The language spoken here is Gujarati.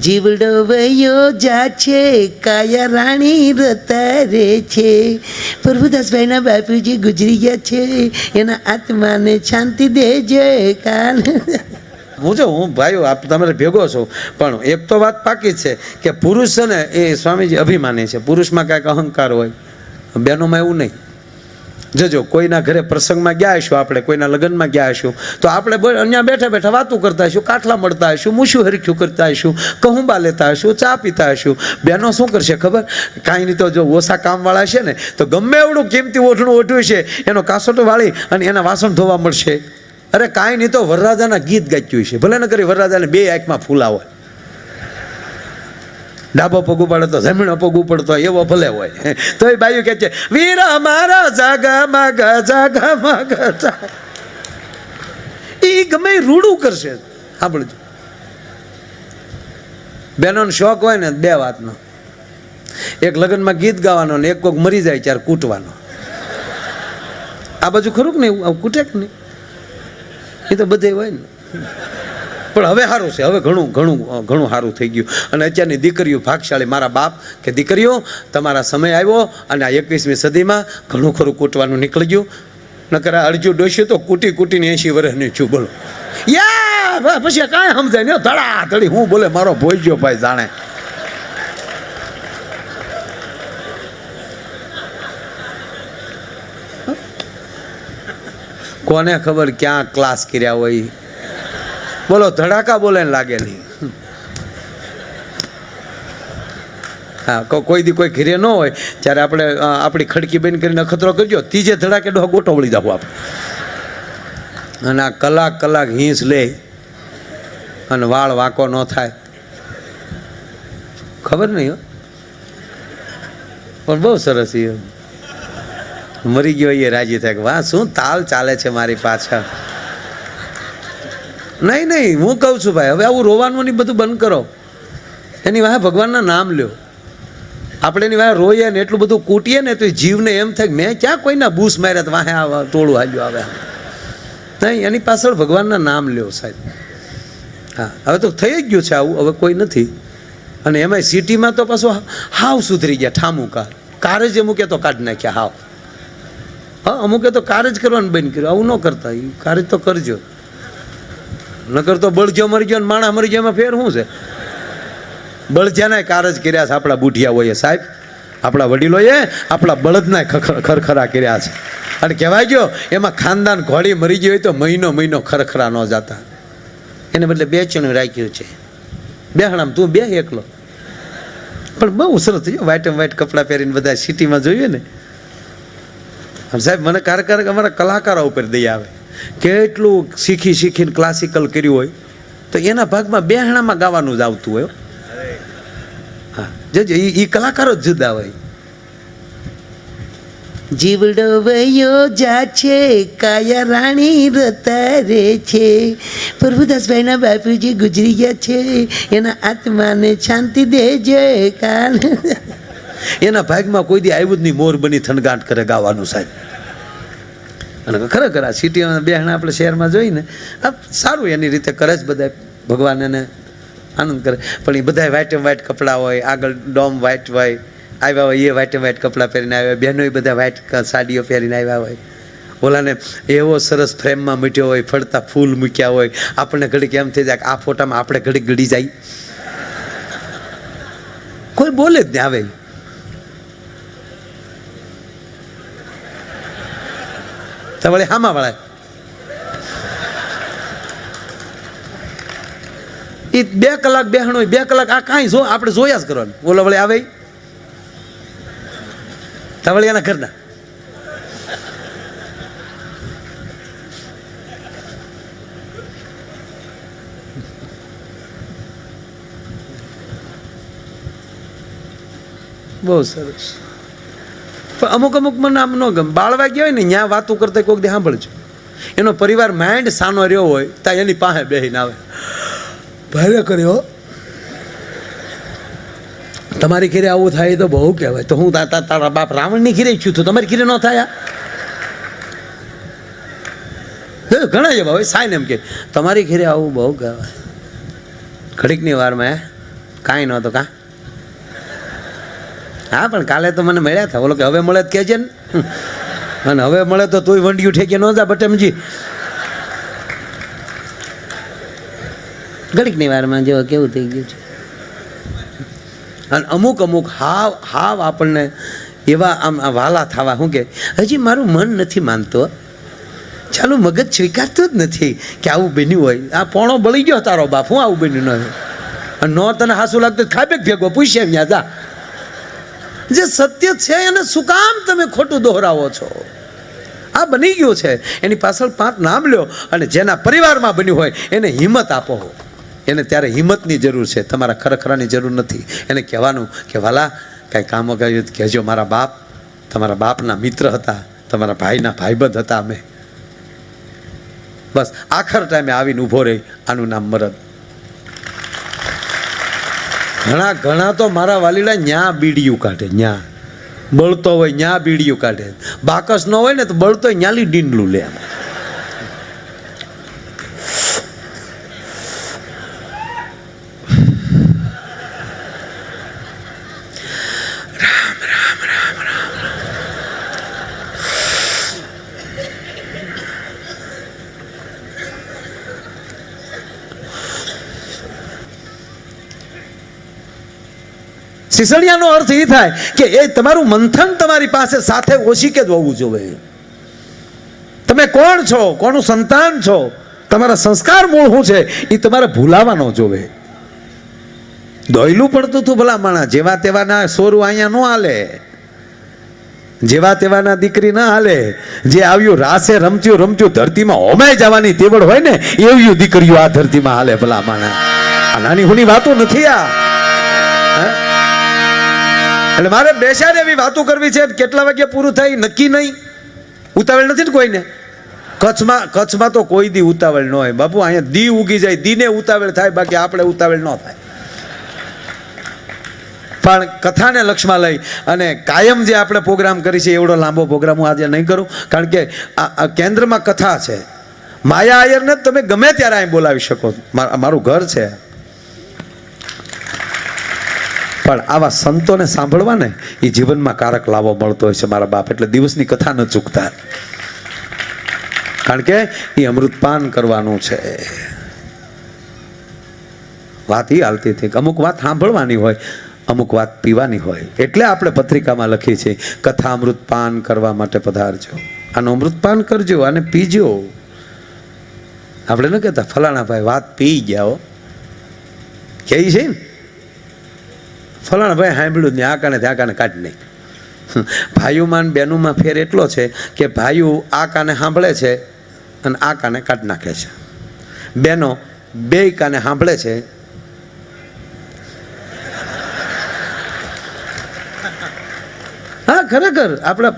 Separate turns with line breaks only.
જીવડો વયો જા છે કાયા રાણી રતા રે છે. પ્રભુદાસભાઈના બાપુજી ગુજરી ગયા છે. એના આત્માને શાંતિ દેજે કાલ.
હું જો, હું ભાઈઓ, આપ તમારે ભેગો છો. પણ એક તો વાત પાકી છે કે પુરુષ છે ને, એ સ્વામીજી અભિમાની છે. પુરુષમાં કાંઈક અહંકાર હોય. બહેનોમાં એવું નહીં. જજો, કોઈના ઘરે પ્રસંગમાં ગયા હશું આપણે, કોઈના લગ્નમાં ગયા હશું, તો આપણે અહીંયા બેઠા બેઠા વાતું કરતા હશું કાટલા મળતા હશું, મૂછું હરખ્યું કરતા હશું કહુંબા લેતા હશું, ચા પીતા હશું. બહેનો શું કરશે ખબર? કાંઈ નહીં તો જો ઓછા કામવાળા છે ને, તો ગમે એવડું કિંમતી ઓઠણું ઓઢ્યું છે, એનો કાસોટો વાળી અને એના વાસણ ધોવા મળશે. અરે કાંઈ નહીં તો વરરાજાના ગીત ગાચ્યું છે. ભલે ન કરી વરરાજાને બે આંખમાં ફૂલા હોય ડાબો પગ તો જમણો પગ પડતો એવો ભલે હોય. તો એ બાયું કે છે, વીર મારા જાગા, માગ જાગા, માગ એ ગમે રૂડું કરશે. સાંભળજો. બહેનોનો શોખ હોય ને બે વાતનો. એક લગ્નમાં ગીત ગાવાનો ને એક કોક મરી જાય ત્યારે કૂટવાનો. આ બાજુ ખરું કે નહીં? કૂટે કે નહીં? એ તો બધે હોય ને. પણ હવે સારું છે, હવે ઘણું ઘણું ઘણું સારું થઈ ગયું. અને અત્યારની દીકરીઓ ભાગશાળી, મારા બાપ કે દીકરીઓ, તમારા સમય આવ્યો અને આ એકવીસમી સદીમાં ઘણું ખરું કૂટવાનું નીકળી ગયું. નકર આ ડોસ્યું તો કૂટી કૂટીને એંશી વર્ષની છું, બોલો. યા પછી કાંઈ સમજાય ને ધડા ધડી હું બોલે, મારો ભોજ્યો ભાઈ જાણે. કોને ખબર ક્યાં ક્લાસ કર્યા હોય? બોલો, ધડાકા બોલે લાગેલી. હા કોઈ દી કોઈ ઘીરે ન હોય ત્યારે આપણે આપણી ખડકી બેન કરીને અખતરો કરજો, ત્રીજે ધડાકે ડો ગોટો વળી જાવ આપણે. અને આ કલાક કલાક હિંસ લે, અને વાળ વાંકો ન થાય. ખબર નહીં હો. પણ બહુ સરસ એ મરી ગયો એ રાજી થાય કે, વાહ, શું તાલ ચાલે છે મારી પાછળ. નહીં નહીં, હું કહું છું ભાઈ, હવે આવું રોવાનું ને બધું બંધ કરો. એની વાહે ભગવાનના નામ લ્યો. આપણે એની વાહે રોઈએ ને એટલું બધું કૂટીએ ને તો જીવને એમ થાય મેં ક્યાં કોઈના બૂસ માર્યા વાહે આ ટોળું હાલ્યું આવે નહીં, એની પાછળ ભગવાનના નામ લ્યો સાહેબ. હા, હવે તો થઈ જ ગયું છે આવું, હવે કોઈ નથી. અને એમાંય સિટીમાં તો પાછું હાવ સુધરી ગયા ઠામું કાર કાર જ અમુકે તો કાઢી નાખ્યા, હાવ. હા, અમુકે તો કાર જ કરવાનું બંધ કર્યું. આવું ન કરતા એ કાર જ તો કરજો. નકર તો બળજો મરી ગયો ને માણા મરી ગયો એમાં ફેર શું છે? બળજાના કારજ કર્યા છે આપણા બુઢિયાઓએ સાહેબ. આપણા વડીલોએ આપણા બળદના ખરખરા કર્યા છે. અને કહેવાય ગયો, એમાં ખાનદાન ઘોડી મરી ગઈ હોય તો મહિનો મહિનો ખરખરા ન જતા. એને બદલે બે ચણું રાખ્યું છે. બે હણામ તું બે એકલો. પણ બહુ સરસ થયું વ્હાઈટ એન્ડ વ્હાઈટ કપડાં પહેરીને બધા સિટીમાં જોઈએ ને. સાહેબ, મને ક્યારેક અમારા કલાકારો ઉપર દઈ આવે. કેટલું શીખી શીખીને ક્લાસિકલ કર્યું હોય તો એના ભાગમાં બેહણામાં ગાવાનું જ આવતું હોય હા. જજો એ કલાકારો જ જુદા હોય.
જીવડો વયો જા છે કાયા રાણી રતા રે છે. પ્રભુદાસભાઈના બાપુજી ગુજરી ગયા છે એના આત્માને શાંતિ દેજે કાલ
એના ભાગમાં કોઈ દી આવ્યું જ નહીં મોર બની થનગાટ કરે ગાવાનું સાહેબ. અને ખરેખર આ સિટીમાં બેહણા આપણે શહેરમાં જોઈને, આ સારું એની રીતે કરે જ બધા. ભગવાન એને આનંદ કરે. પણ એ બધા વ્હાઈટ એન્ડ વ્હાઈટ કપડાં હોય, આગળ ડોમ વ્હાઈટ હોય, આવ્યા હોય એ વ્હાઈટ એન્ડ વ્હાઈટ કપડાં પહેરીને આવ્યા બહેનો બધા વ્હાઈટ સાડીઓ પહેરીને આવ્યા હોય. ઓલાને એવો સરસ ફ્રેમમાં મીઠ્યો હોય, ફરતા ફૂલ મૂક્યા હોય, આપણને ઘડીક એમ થઈ જાય કે આ ફોટામાં આપણે ઘડીક ગળી જાય. કોઈ બોલે જ નહીં આવે. તો વળી હામાં વળાય એ બે કલાક બેહણો બે કલાક આ કાંઈ જો આપણે જોયા જ કરવાનું. બોલો, વળી આવે તો વળી એના ઘરના. બહુ સરસ. પણ અમુક અમુક મને આમ ન ગમે. બાળવા ગયા હોય ને, ત્યાં વાતો કરતા કોઈક દે સાંભળજો. એનો પરિવાર માઇન્ડ સાનો રહ્યો હોય, ત્યાં એની પાસે બેહીને આવે. ભારે કર્યો તમારી ઘેરે આવું થાય તો બહુ કહેવાય. તો હું તારા બાપ રાવણની ઘરે છું, તો તમારી ઘરે ન થાય ઘણા જવા હોય સાઈન એમ કે, તમારી ઘેરે આવું બહુ કહેવાય. ઘડીકની વારમાં કાંઈ નહોતો, કા? હા, પણ કાલે તો મને મળ્યા હતા. બોલો કે, હવે મળે કે કહેજે ને. અને હવે મળે તો તુંય વંડિયું ઠેકે ન જા બટમજી.
ઘડીકની વારમાં જો કેવું થઈ ગયું છે.
અને અમુક અમુક હાવ હાવ આપણને એવા આમ વાલા થવા, શું કે, હજી મારું મન નથી માનતો. ચાલુ, મગજ સ્વીકારતું જ નથી કે આવું બન્યું હોય. આ પોણો બળી ગયો તારો બાપ, હું આવું બન્યું ન અને ન તને હાસું લાગતું ખાબે ભેગો, પૂછે ત્યાં જા. જે સત્ય છે એને શું કામ તમે ખોટું દોહરાવો છો? આ બની ગયું છે. એની પાછળ પાંચ નામ લ્યો અને જેના પરિવારમાં બન્યું હોય એને હિંમત આપો. એને ત્યારે હિંમતની જરૂર છે. તમારા ખરેખરાની જરૂર નથી. એને કહેવાનું કે, વાલા, કાંઈ કામ વગાડ્યું કહેજો મારા બાપ. તમારા બાપના મિત્ર હતા. તમારા ભાઈના ભાઈબંધ હતા અમે. બસ, આખર ટાઈમે આવીને ઊભો રહી. આનું નામ મરદ. ઘણા ઘણા તો મારા વાલીડા ન્યા બીડિયું કાઢે, ન્યા. બળતો હોય ન્યા બીડિયું કાઢે. બાકસ ન હોય ને તો બળતો ન્યાલી ડીંડલું લે સિસણિયાનો અર્થ એ થાય કે એ તમારું મંથન તમારી પાસે સાથે ઓશીકે જ હોવું જોઈએ? તમે કોણ છો? કોનું સંતાન છો? તમારા સંસ્કાર મૂળ શું છે? એ તમારે ભૂલાવાનો જોવે. દોયલું પડતું હતું ભલા માણા જેવા તેવાના સોરું અહીંયા ન હાલે. જેવા તેવાના દીકરી ના હાલે. જે આવ્યું રાસે રમત્યું રમત્યું, ધરતીમાં હોમાઈ જવાની તેવડ હોય ને, એવી દીકરીઓ આ ધરતીમાં હાલે ભલા માણા આ નાની હુની વાતો નથી આ? એટલે મારે બેસાડે એવી વાતો કરવી છે, કેટલા વાગ્યે પૂરું થાય, નક્કી નહીં. ઉતાવળ નથી ને કોઈને? કચ્છમાં કચ્છમાં તો કોઈ દી ઉતાવળ ન હોય. બાપુ, અહીંયા દી ઉગી જાય, દીને ઉતાવળ થાય, બાકી આપણે ઉતાવળ ન થાય. પણ કથાને લક્ષમાં લઈ અને કાયમ જે આપણે પ્રોગ્રામ કરી છે, એવડો લાંબો પ્રોગ્રામ હું આજે નહીં કરું, કારણ કે આ કેન્દ્રમાં કથા છે. માયા આયરને તમે ગમે ત્યારે અહીં બોલાવી શકો. મારું ઘર છે. પણ આવા સંતોને સાંભળવા ને એ જીવનમાં કારક લાવો મળતો હોય છે મારા બાપ. એટલે દિવસની કથા ન ચૂકતા. કારણ કે એ અમૃતપાન કરવાનું છે. વાત એ હાલતી હતી અમુક વાત સાંભળવાની હોય, અમુક વાત પીવાની હોય. એટલે આપણે પત્રિકામાં લખીએ છીએ, કથા અમૃતપાન કરવા માટે પધારજો. આનું અમૃતપાન કરજો અને પીજો. આપણે ન કહેતા, ફલાણા ભાઈ, વાત પી ગયા હો. કહે છે ને? ફલાણા ભાઈ સાંભળ્યું જ નહીં, આ કાને ત્યાં કાને કાઢ નહીં. ભાઈઓમાં બહેનોમાં ફેર એટલો છે કે ભાઈઓ આ કાને સાંભળે છે અને આ કાને કાઢ નાખે છે. બહેનો બે કાને સાંભળે છે. હા, ખરેખર, આપણે